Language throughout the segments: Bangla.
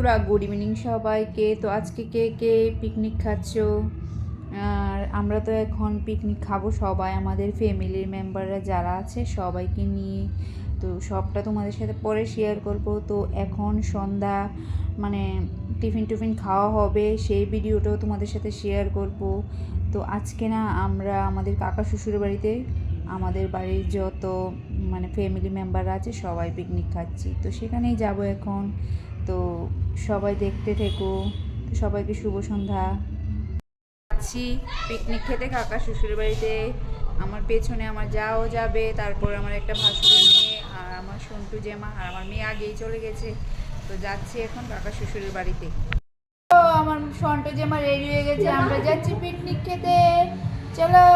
তোরা গুড ইভিনিং সবাইকে। তো আজকে কে কে পিকনিক খাচ্ছ? আর আমরা তো এখন পিকনিক খাব সবাই, আমাদের ফ্যামিলির মেম্বাররা যারা আছে সবাইকে নিয়ে। তো সবটা তোমাদের সাথে পরে শেয়ার করব। তো এখন সন্ধ্যা মানে টিফিন টিফিন খাওয়া হবে, সেই ভিডিওটাও তোমাদের সাথে শেয়ার করব। তো আজকে না আমরা আমাদের কাকা শ্বশুর বাড়িতে, আমাদের বাড়ির যত মানে ফ্যামিলি মেম্বাররা আছে সবাই পিকনিক খাচ্ছি। তো সেখানেই যাব এখন। তো সবাই দেখতে থেকো। তো সবাইকে শুভ সন্ধ্যা। যাচ্ছি পিকনিক খেতে কাকা শ্বশুরের বাড়িতে। আমার পেছনে আমার যাও যাবে, তারপর আমার একটা ভাসুরের মেয়ে আর আমার সন্টু জেমা আর আমার মেয়ে আগেই চলে গেছে। তো যাচ্ছি এখন কাকা শ্বশুরের বাড়িতে। ও আমার সন্টু জেমা রেডি হয়ে গেছে, আমরা যাচ্ছি পিকনিক খেতে। চলো।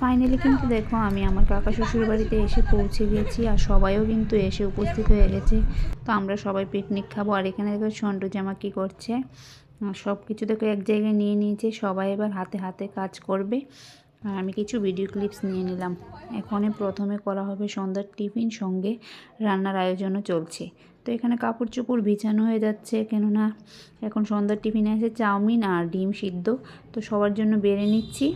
ফাইনালি কিন্তু দেখো, আমি আমার কাকা শ্বশুর বাড়িতে এসে পৌঁছে গেছি আর সবাইও কিন্তু এসে উপস্থিত হয়ে গেছে। তো আমরা সবাই পিকনিক খাব। আর এখানে দেখো সন্টু জামা কী করছে? সব কিছু দেখো এক জায়গায় নিয়ে নিয়েছে। সবাই এবার হাতে হাতে কাজ করবে। আর আমি কিছু ভিডিও ক্লিপস নিয়ে নিলাম। এখানে প্রথমে করা হবে সন্ধ্যার টিফিন। সঙ্গে রান্নার আয়োজনও চলছে। তো এখানে কাপড় চোপড় বিছানো হয়ে যাচ্ছে। কেননা এখন সন্ধ্যার টিফিনে আছে চাউমিন আর ডিম সিদ্ধ। তো সবার জন্য বেড়ে নিচ্ছি।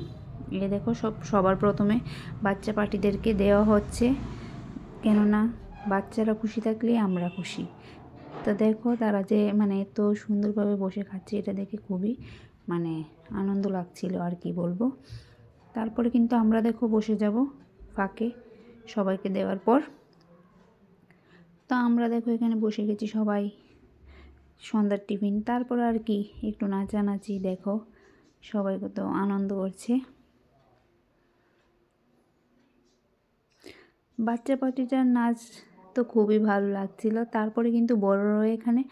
এ দেখো সব, সবার প্রথমে বাচ্চা পার্টিদেরকে দেওয়া হচ্ছে। কেননা বাচ্চারা খুশি থাকলে আমরা খুশি। তো দেখো তারা যে মানে এত সুন্দরভাবে বসে খাচ্ছে, এটা দেখে খুবই মানে আনন্দ লাগছিল আর কি বলব। তারপরে কিন্তু আমরা দেখো বসে যাব ফাঁকে সবাইকে দেওয়ার পর। তো আমরা দেখো এখানে বসে গেছি সবাই সন্ধ্যার টিফিন। তারপর আর কি একটু নাচানাচি দেখো, সবাই কত আনন্দ করছে। বাচ্চা পার্টিটার নাচ তো খুবই ভালো লাগছিল। তারপরে কিন্তু বড়রাও এখানে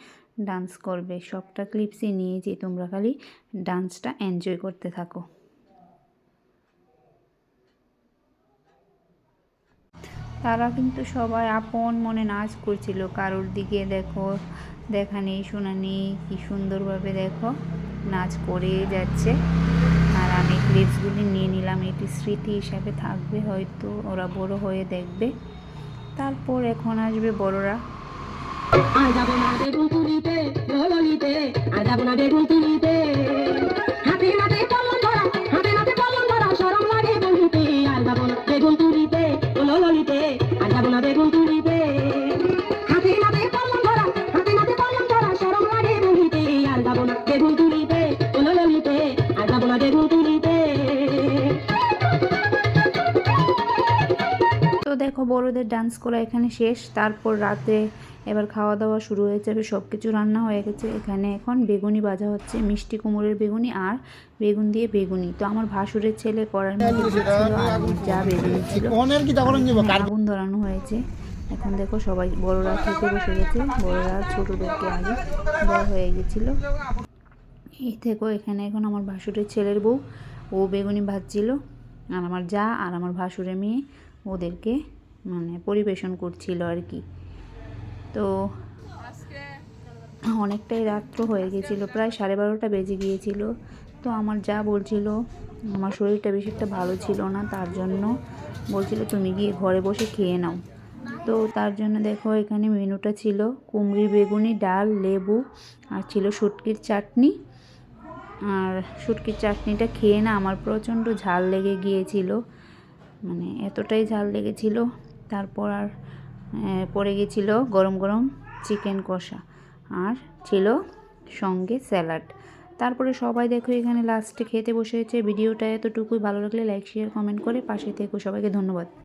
ডান্স করবে। সবটা ক্লিপসই নিয়েছি তোমরা খালি ডান্সটা এনজয় করতে থাকো। তারা কিন্তু সবাই আপন মনে নাচ করছিল। কারোর দিকে দেখো, দেখা নেই, শোনা নেই, কী সুন্দরভাবে দেখো নাচ করে যাচ্ছে। আমি নিয়ে নিলাম, এটি স্মৃতি হিসাবে থাকবে হয়তো, ওরা বড় হয়ে দেখবে। তারপর এখন আসবে বড়রা। আর যাব না বেগুন তুলিতে তুলিতে বড়দের ডান্স করা এখানে শেষ তারপর রাতে এবার খাওয়া দাওয়া শুরু হয়ে যাবে সব কিছু রান্না হয়ে গেছে। এখানে এখন বেগুনি ভাজা হচ্ছে মিষ্টি কুমড়োর বেগুনি আর বেগুন দিয়ে বেগুনি। তো আমার ভাসুরের ছেলে করার মধ্যে যা বেগুনি ছিল আগুন ধরানো হয়েছে। এখন দেখো সবাই বড়রা খেতে বসে গেছে বড়রা ছোটদেরকে আগে বড় হয়ে গেছিল। এই থেকো এখানে এখন আমার ভাসুরের ছেলের বউ ও বেগুনি ভাজছিল আর আমার যা আর আমার ভাসুরের মেয়ে ওদেরকে মানে পরিবেশন করছিল আর কি। তো অনেকটাই রাত্র হয়ে গেছিল প্রায় সাড়ে বারোটা বেজে গিয়েছিল। তো আমার যা বলছিল আমার শরীরটা বেশি একটা ভালো ছিল না তার জন্য বলছিল তুমি গিয়ে ঘরে বসে খেয়ে নাও। তো তার জন্য দেখো এখানে মেনুটা ছিল কুমড়ি বেগুনি ডাল লেবু আর ছিল শুটকির চাটনি। আর শুটকির চাটনিটা খেয়ে না আমার প্রচণ্ড ঝাল লেগে গিয়েছিল মানে এতটাই ঝাল লেগেছিল তারপর আর পড়ে গেছিল গরম গরম চিকেন কষা আর ছিল সঙ্গে স্যালাড। তারপরে সবাই দেখো এখানে লাস্টে খেতে বসে হয়েছে। ভিডিওটা এতটুকুই। ভালো লাগলে লাইক শেয়ার কমেন্ট করে পাশে থেকে। সবাইকে ধন্যবাদ।